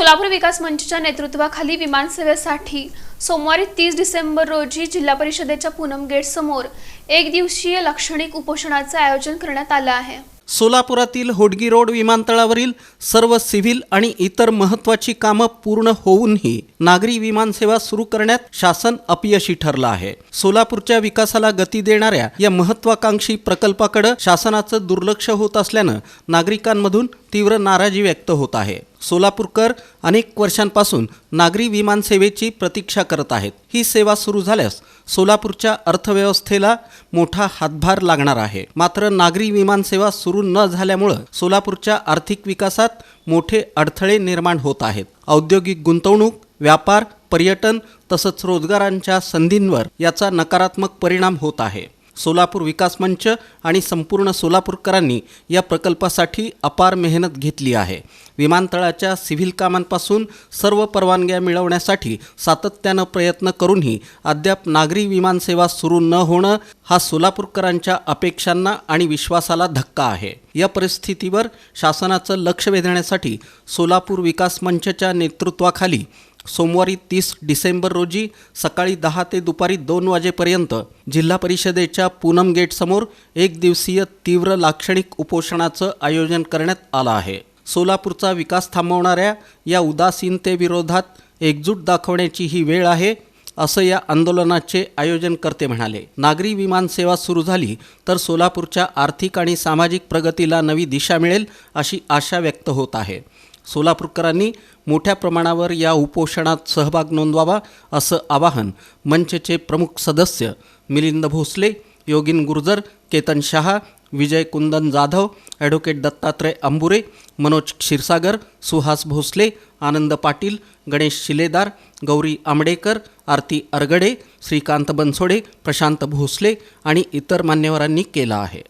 सोलापूर विकास मंचच्या नेतृत्वाखाली विमानसेवेसाठी सोमवारी तीस डिसेंबर रोजी जिल्हा परिषदेच्या पूनम गेट समोर एक दिवसीय लाक्षणिक उपोषणाचे आयोजन करण्यात आलं आहे. सोलापुरातील होडगी रोड विमानतळावरील सर्व सिव्हिल आणि इतर महत्त्वाची कामं पूर्ण होऊनही नागरी विमानसेवा सुरू करण्यात शासन अपयशी ठरलं आहे. सोलापूरच्या विकासाला गती देणाऱ्या या महत्वाकांक्षी प्रकल्पाकडे शासनाचं दुर्लक्ष होत असल्यानं नागरिकांमधून तीव्र नाराजी व्यक्त होत आहे. सोलापूरकर अनेक वर्षांपासून नागरी विमानसेवेची प्रतीक्षा करत आहेत. ही सेवा सुरू झाल्यास सोलापूरच्या अर्थव्यवस्थेला मोठा हातभार लागणार आहे. मात्र नागरी विमानसेवा सुरू न झाल्यामुळं सोलापूरच्या आर्थिक विकासात मोठे अडथळे निर्माण होत आहेत. औद्योगिक गुंतवणूक व्यापार पर्यटन तसंच रोजगारांच्या संधींवर याचा नकारात्मक परिणाम होत आहे. सोलापूर विकास मंच आणि संपूर्ण सोलापूरकरांनी या प्रकल्पासाठी अपार मेहनत घेतली आहे. विमानतळाच्या सिव्हिल कामांपासून सर्व परवानग्या मिळवण्यासाठी सातत्यानं प्रयत्न करूनही अद्याप नागरी विमानसेवा सुरू न होणं हा सोलापूरकरांच्या अपेक्षांना आणि विश्वासाला धक्का आहे. या परिस्थितीवर शासनाचं लक्ष वेधण्यासाठी सोलापूर विकास मंचच्या नेतृत्वाखाली सोमवारी तीस डिसेंबर रोजी सकाळी दहा ते दुपारी दोन वाजेपर्यंत जिल्हा परिषदेच्या पूनम गेटसमोर एक दिवसीय तीव्र लाक्षणिक उपोषणाचं आयोजन करण्यात आलं आहे. सोलापूरचा विकास थांबवणाऱ्या या उदासीनतेविरोधात एकजूट दाखवण्याची ही वेळ आहे असं या आंदोलनाचे आयोजनकर्ते म्हणाले. नागरी विमान सेवा सुरू झाली तर सोलापूरच्या आर्थिक आणि सामाजिक प्रगतीला नवी दिशा मिळेल अशी आशा व्यक्त होत आहे. सोलापूरकरांनी मोठ्या प्रमाणावर या उपोषणात सहभाग नोंदवावा असं आवाहन मंचचे प्रमुख सदस्य मिलिंद भोसले योगिन गुर्जर केतन शहा विजय कुंदन जाधव ॲडव्होकेट दत्तात्रय अंबुरे मनोज क्षीरसागर सुहास भोसले आनंद पाटील गणेश शिलेदार गौरी आंबडेकर आरती अरगडे श्रीकांत बनसोडे प्रशांत भोसले आणि इतर मान्यवरांनी केला आहे.